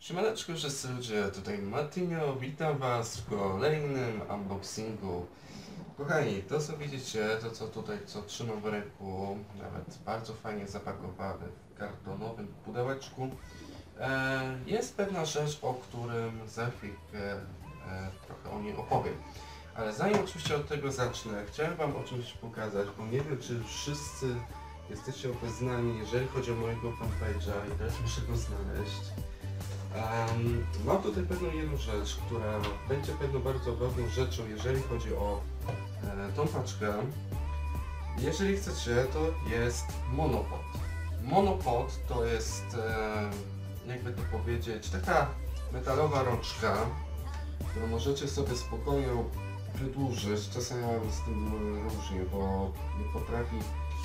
Siemaneczko wszyscy ludzie, tutaj Martinio, witam was w kolejnym unboxingu. Kochani, to co widzicie, to co tutaj, co trzymam w ręku, nawet bardzo fajnie zapakowane w kartonowym pudełeczku, e, jest pewna rzecz, o którym za chwilkę e, trochę o niej opowiem. Ale zanim oczywiście od tego zacznę, chciałem wam o czymś pokazać, bo nie wiem czy wszyscy jesteście obeznani, jeżeli chodzi o mojego fanpage'a i też muszę go znaleźć. Em, mam tutaj pewną jedną rzecz, która będzie pewną bardzo ważną rzeczą, jeżeli chodzi o e, tą paczkę. Jeżeli chcecie, to jest monopod. Monopod to jest, e, jakby to powiedzieć, taka metalowa rączka, którą możecie sobie spokojnie wydłużyć. Czasami mam z tym różnie, bo nie potrafi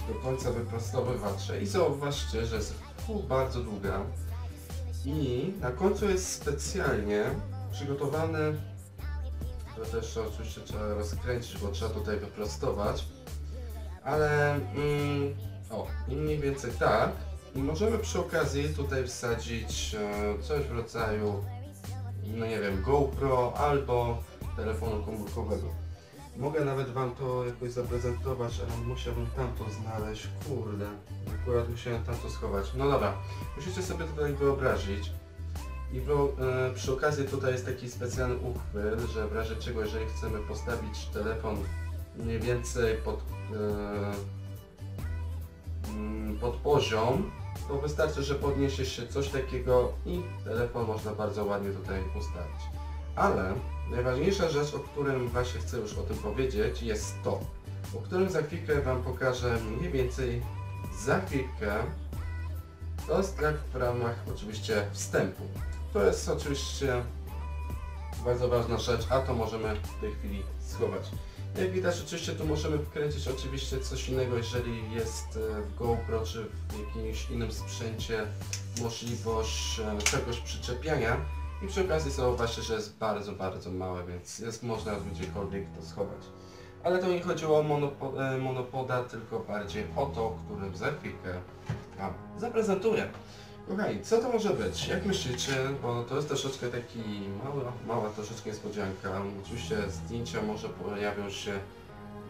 do końca wyprostowywać się. I zauważcie, że jest bardzo długa. I na końcu jest specjalnie przygotowany, to też oczywiście trzeba rozkręcić, bo trzeba tutaj wyprostować, ale mm, o, mniej więcej tak. I możemy przy okazji tutaj wsadzić e, coś w rodzaju, no nie wiem, GoPro albo telefonu komórkowego. Mogę nawet Wam to jakoś zaprezentować, ale musiałbym tamto znaleźć. Kurde, akurat musiałem tamto schować. No dobra, musicie sobie tutaj wyobrazić. I wyo, e, przy okazji tutaj jest taki specjalny uchwyt, że w razie czego, jeżeli chcemy postawić telefon mniej więcej pod, e, mm, pod poziom, to wystarczy, że podniesie się coś takiego i telefon można bardzo ładnie tutaj ustawić. Ale najważniejsza rzecz, o którym właśnie chcę już o tym powiedzieć, jest to, o którym za chwilkę Wam pokażę mniej więcej za chwilkę. To jest tak w ramach oczywiście wstępu. To jest oczywiście bardzo ważna rzecz, a to możemy w tej chwili schować. Jak widać oczywiście tu możemy wkręcić oczywiście coś innego, jeżeli jest e, w GoPro czy w jakimś innym sprzęcie możliwość e, czegoś przyczepiania. I przy okazji zauważcie, że jest bardzo, bardzo małe, więc jest można gdziekolwiek to schować. Ale to nie chodziło o monopo, e, monopoda, tylko bardziej o to, którym za chwilkę Wam zaprezentuję. Co to może być? Jak myślicie? Bo to jest troszeczkę taki mały, mała troszeczkę niespodzianka. Oczywiście zdjęcia może pojawią się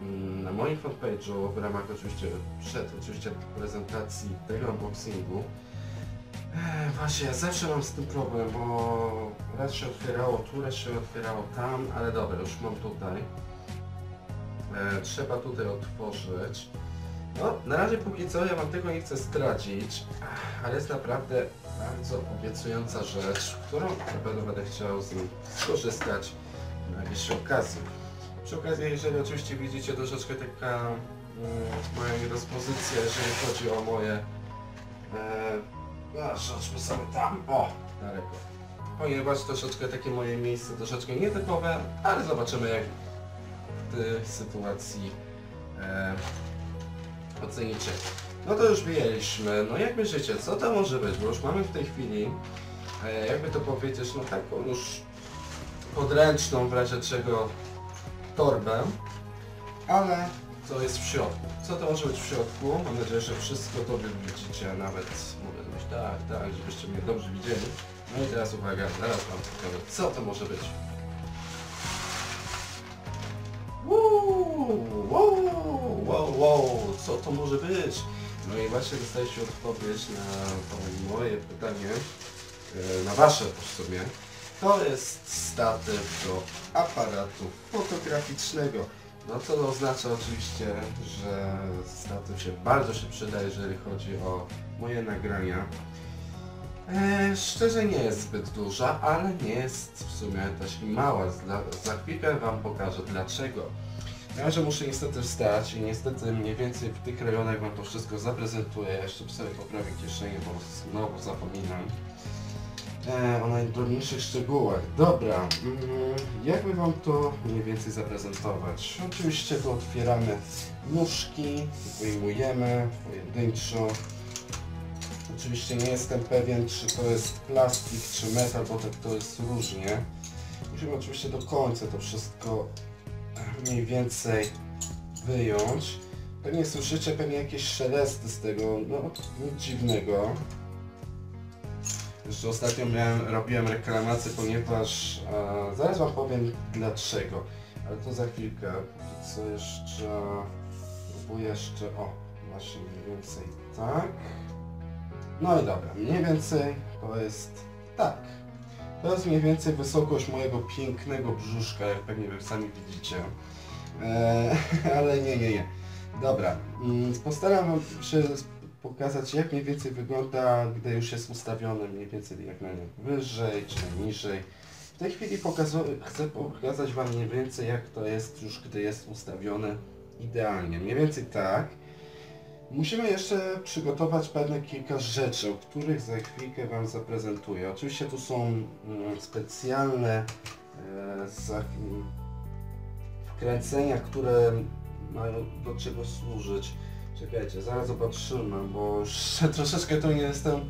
mm, na moim fanpage'u w ramach oczywiście przed oczywiście prezentacji tego unboxingu. Ech, Właśnie, ja zawsze mam z tym problem, bo raz się otwierało tu, raz się otwierało tam, ale dobra, już mam tutaj. E, trzeba tutaj otworzyć. No, na razie póki co ja wam tego nie chcę stracić, ale jest naprawdę bardzo obiecująca rzecz, którą na pewno będę chciał z niej skorzystać na najbliższej okazji. Przy okazji, jeżeli oczywiście widzicie troszeczkę taka mm, moja niedyspozycja, jeżeli chodzi o moje... E, no, rzućmy sobie tam, o, daleko. Ponieważ troszeczkę takie moje miejsce troszeczkę nietypowe, ale zobaczymy jak w tej sytuacji e, ocenicie. No to już wyjęliśmy. No jak myślicie, co to może być? Bo już mamy w tej chwili, e, jakby to powiedzieć, no taką już podręczną w razie czego torbę, ale co jest w środku? Co to może być w środku? Mam nadzieję, że wszystko wy widzicie, nawet mogę zrobić tak, tak, żebyście mnie dobrze widzieli. No i teraz uwaga, zaraz wam pokażę, co to może być. Wow, wow, wow, wow, co to może być? No i właśnie dostaliście odpowiedź na to moje pytanie, e, na wasze w sumie. To jest statyw do aparatu fotograficznego. No co to oznacza oczywiście, że statyw się bardzo się przyda, jeżeli chodzi o moje nagrania. E, szczerze nie jest zbyt duża, ale nie jest w sumie też i mała. Za, za chwilkę Wam pokażę dlaczego. Na razie muszę niestety wstać i niestety mniej więcej w tych rejonach Wam to wszystko zaprezentuję. Jeszcze sobie poprawię kieszenie, bo znowu zapominam. E, o najdrobniejszych szczegółach. Dobra, mm, jakby Wam to mniej więcej zaprezentować? Oczywiście tu otwieramy nóżki, wyjmujemy pojedynczo. Oczywiście nie jestem pewien, czy to jest plastik, czy metal, bo tak to jest różnie. Musimy oczywiście do końca to wszystko mniej więcej wyjąć. Pewnie słyszycie pewnie jakieś szelesty z tego, no nic dziwnego. Jeszcze ostatnio miałem, robiłem reklamację, ponieważ e, zaraz wam powiem dlaczego. Ale to za chwilkę. Co jeszcze... Próbuję jeszcze... O, właśnie mniej więcej tak. No i dobra, mniej więcej to jest tak. To jest mniej więcej wysokość mojego pięknego brzuszka, jak pewnie wy sami widzicie. Eee, ale nie, nie, nie. Dobra, mm, postaram się pokazać jak mniej więcej wygląda, gdy już jest ustawiony mniej więcej jak najwyżej czy najniżej. W tej chwili chcę pokazać Wam mniej więcej jak to jest już gdy jest ustawione idealnie. Mniej więcej tak. Musimy jeszcze przygotować pewne kilka rzeczy, o których za chwilkę Wam zaprezentuję. Oczywiście tu są mm, specjalne e, wkręcenia, które mają do czego służyć. Czekajcie, zaraz zobaczymy, bo już troszeczkę to nie jestem...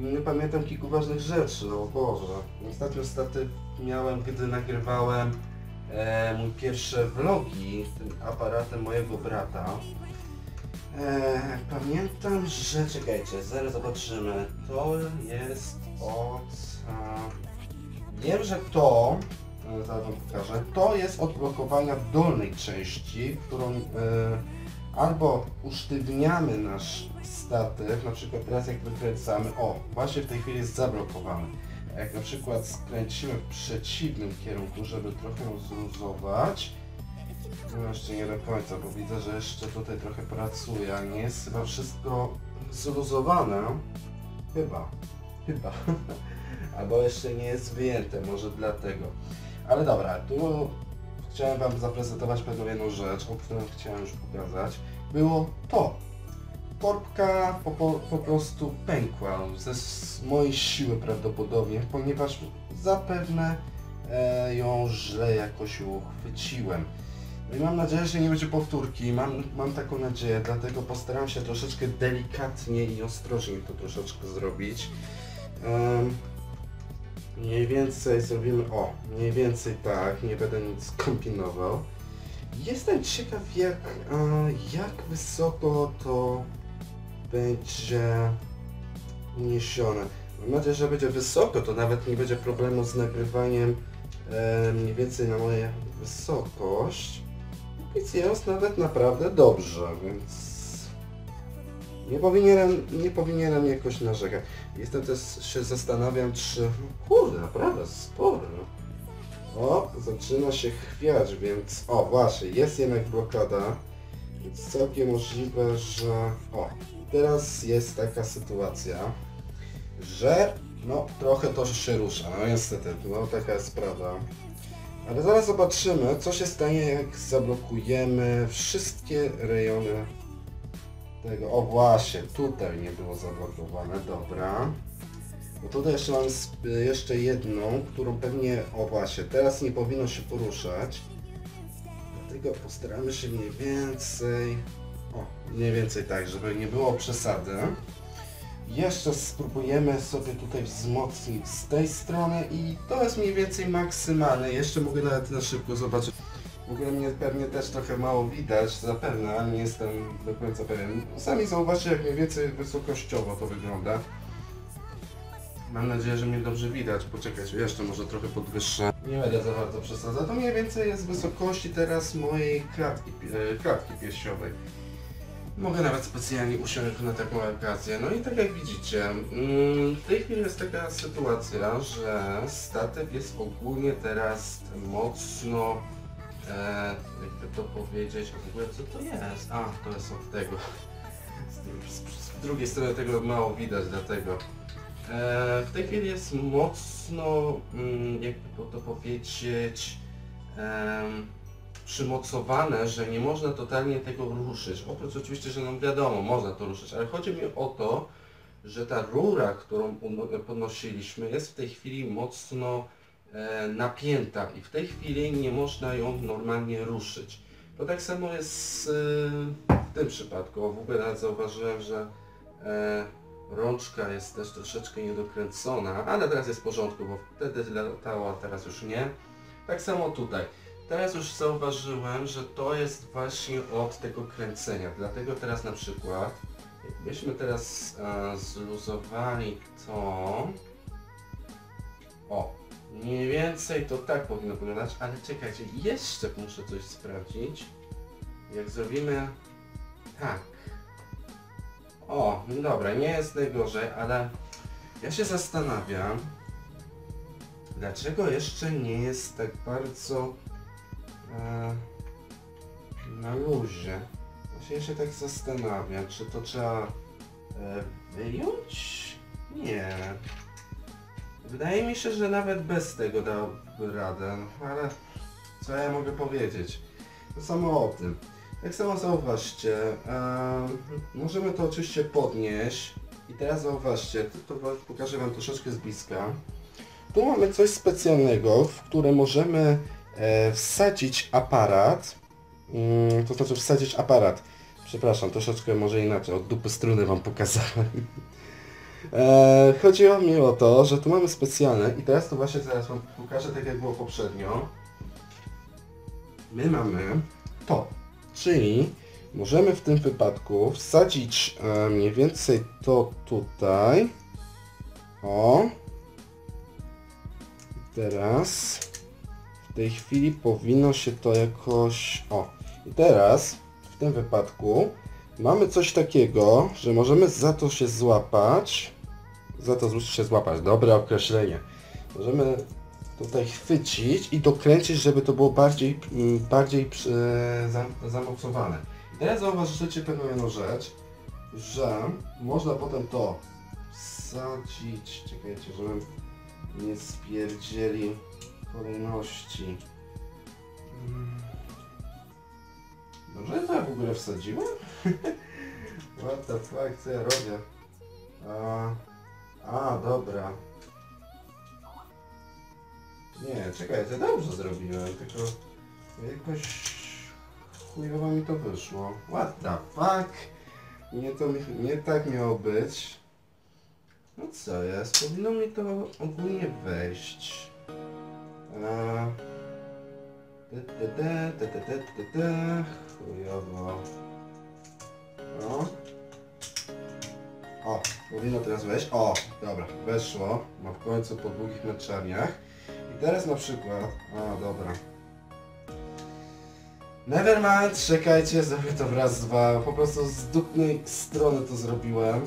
Nie pamiętam kilku ważnych rzeczy, o Boże. Ostatnio statyw miałem, gdy nagrywałem e, mój pierwsze vlogi tym aparatem mojego brata. E, pamiętam, że... Czekajcie, zaraz zobaczymy. To jest od... E, wiem, że to... e, Zaraz wam pokażę. To jest od blokowania dolnej części, którą... E, albo usztywniamy nasz statyw, na przykład teraz jak wykręcamy, o, właśnie w tej chwili jest zablokowany. Jak na przykład skręcimy w przeciwnym kierunku, żeby trochę zluzować, no jeszcze nie do końca, bo widzę, że jeszcze tutaj trochę pracuje, a nie jest chyba wszystko zluzowane. Chyba, chyba. Albo jeszcze nie jest wyjęte, może dlatego. Ale dobra, tu chciałem Wam zaprezentować pewną jedną rzecz, o którą chciałem już pokazać. Było to. Korbka po, po, po prostu pękła ze mojej siły prawdopodobnie, ponieważ zapewne e, ją źle jakoś uchwyciłem. No i mam nadzieję, że nie będzie powtórki, mam, mam taką nadzieję, dlatego postaram się troszeczkę delikatnie i ostrożnie to troszeczkę zrobić. Em, Mniej więcej zrobimy, o, mniej więcej tak, nie będę nic kombinował. Jestem ciekaw jak, jak wysoko to będzie uniesione. Mam nadzieję, że będzie wysoko, to nawet nie będzie problemu z nagrywaniem e, mniej więcej na moją wysokość. Więc jest nawet naprawdę dobrze, więc nie powinienem, nie powinienem jakoś narzekać. Jestem też się zastanawiam, czy... Kurde, naprawdę sporo. O, zaczyna się chwiać, więc... O, właśnie, jest jednak blokada. Więc całkiem możliwe, że... O, teraz jest taka sytuacja, że... No, trochę to się rusza. No niestety, no taka jest prawda. Ale zaraz zobaczymy, co się stanie, jak zablokujemy wszystkie rejony tego. O właśnie, tutaj nie było zablokowane, dobra. Bo tutaj jeszcze mam jeszcze jedną, którą pewnie, o właśnie, teraz nie powinno się poruszać. Dlatego postaramy się mniej więcej, o, mniej więcej tak, żeby nie było przesady. Jeszcze spróbujemy sobie tutaj wzmocnić z tej strony i to jest mniej więcej maksymalne. Jeszcze mogę nawet na szybko zobaczyć. W ogóle mnie pewnie też trochę mało widać, zapewne, ale nie jestem do końca pewien. Sami zauważcie jak mniej więcej wysokościowo to wygląda. Mam nadzieję, że mnie dobrze widać. Poczekajcie, jeszcze może trochę podwyższę. Nie będę za bardzo przesadzał. To mniej więcej jest wysokości teraz mojej klatki, e, klatki piersiowej. Mogę nawet specjalnie usiąść na taką okazję. No i tak jak widzicie, mm, w tej chwili jest taka sytuacja, że statyw jest ogólnie teraz mocno, e, jakby to powiedzieć, w ogóle co to jest? A, to jest od tego. Z, z, z drugiej strony tego mało widać, dlatego. E, w tej chwili jest mocno, mm, jakby to- powiedzieć, em, przymocowane, że nie można totalnie tego ruszyć. Oprócz oczywiście, że no wiadomo, można to ruszyć, ale chodzi mi o to, że ta rura, którą podnosiliśmy jest w tej chwili mocno e, napięta i w tej chwili nie można ją normalnie ruszyć. To tak samo jest e, w tym przypadku. W ogóle zauważyłem, że e, rączka jest też troszeczkę niedokręcona, ale teraz jest w porządku, bo wtedy latała, teraz już nie. Tak samo tutaj. teraz już zauważyłem, że to jest właśnie od tego kręcenia. Dlatego teraz na przykład, jakbyśmy teraz e, zluzowali to... Mniej więcej to tak powinno wyglądać, ale czekajcie, jeszcze muszę coś sprawdzić. Jak zrobimy tak. O, dobra, nie jest najgorzej, ale ja się zastanawiam, dlaczego jeszcze nie jest tak bardzo e, na luzie. Właśnie się tak zastanawiam, czy to trzeba e, wyjąć? Wydaje mi się, że nawet bez tego dałby radę, ale co ja mogę powiedzieć? To samo o tym. Tak samo zauważcie, em, możemy to oczywiście podnieść i teraz zauważcie, to, to pokażę Wam troszeczkę z bliska. Tu mamy coś specjalnego, w które możemy e, wsadzić aparat, mm, to znaczy wsadzić aparat, przepraszam, troszeczkę może inaczej, od dupy struny Wam pokazałem. E, chodziło mi o to, że tu mamy specjalne i teraz to właśnie zaraz Wam pokażę tak jak było poprzednio. My mamy to, czyli możemy w tym wypadku wsadzić e, mniej więcej to tutaj. O. Teraz w tej chwili powinno się to jakoś... O. I teraz w tym wypadku mamy coś takiego, że możemy za to się złapać. Za to się złapać. Dobre określenie. Możemy tutaj chwycić i dokręcić, żeby to było bardziej, mm, bardziej zam- zamocowane. Teraz zauważycie pewną jedną rzecz, że można potem to wsadzić, czekajcie, żebym nie spierdzieli kolejności. Ogóle wsadziłem? What the fuck, co ja robię? A, a dobra. Nie, czekajcie, dobrze zrobiłem, tylko jakoś chujowo mi to wyszło. What the fuck? Nie, to mi, nie tak miało być. No co jest? Powinno mi to ogólnie wejść. Chujowo. No. O, powinno teraz wejść. O, dobra, weszło. No w końcu po długich męczarniach. I teraz na przykład... A, dobra. Nevermind, czekajcie, zrobię to raz, dwa. Po prostu z dupnej strony to zrobiłem.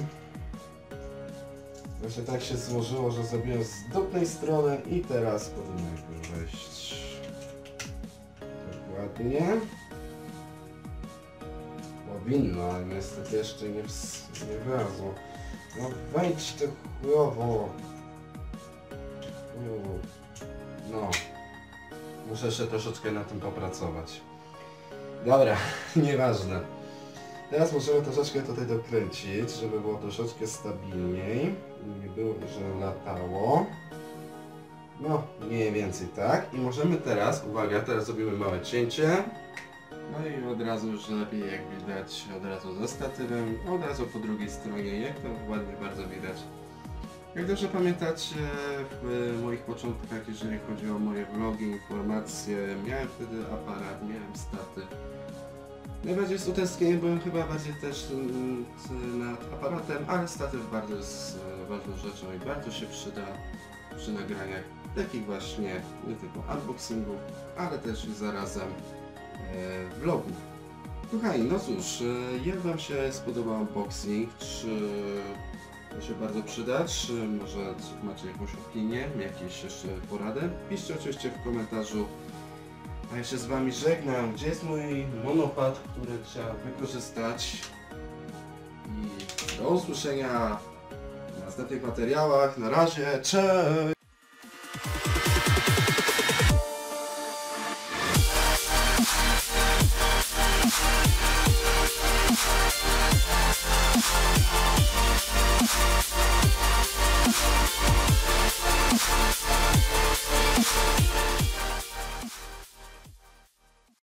Właśnie tak się złożyło, że zrobiłem z dupnej strony i teraz powinno już wejść. Dokładnie. Powinno, ale niestety jeszcze nie, nie wlazło. No wejdź to chujowo. Chujowo. No. Muszę jeszcze troszeczkę na tym popracować. Dobra, nieważne. Teraz możemy troszeczkę tutaj dokręcić, żeby było troszeczkę stabilniej. Nie było, że latało. No, mniej więcej tak. I możemy teraz, uwaga, teraz zrobimy małe cięcie. No i od razu już lepiej jak widać, od razu ze statywem, od razu po drugiej stronie, jak to ładnie bardzo widać. Jak dobrze pamiętacie, w moich początkach, jeżeli chodzi o moje vlogi, informacje, miałem wtedy aparat, miałem statyw. Najbardziej z utęsknieniem byłem chyba bardziej też mm, nad aparatem, ale statyw bardzo jest e, ważną rzeczą i bardzo się przyda przy nagraniach takich właśnie, nie tylko unboxingów, ale też zarazem e, vlogów. Kochani, no cóż, e, jak Wam się spodobał unboxing? Czy to się bardzo przyda? Czy może macie jakąś opinię, jakieś jeszcze porady? Piszcie oczywiście w komentarzu. A ja się z Wami żegnam. Gdzie jest mój monopad, który trzeba wykorzystać? I do usłyszenia w następnych materiałach. Na razie, cześć!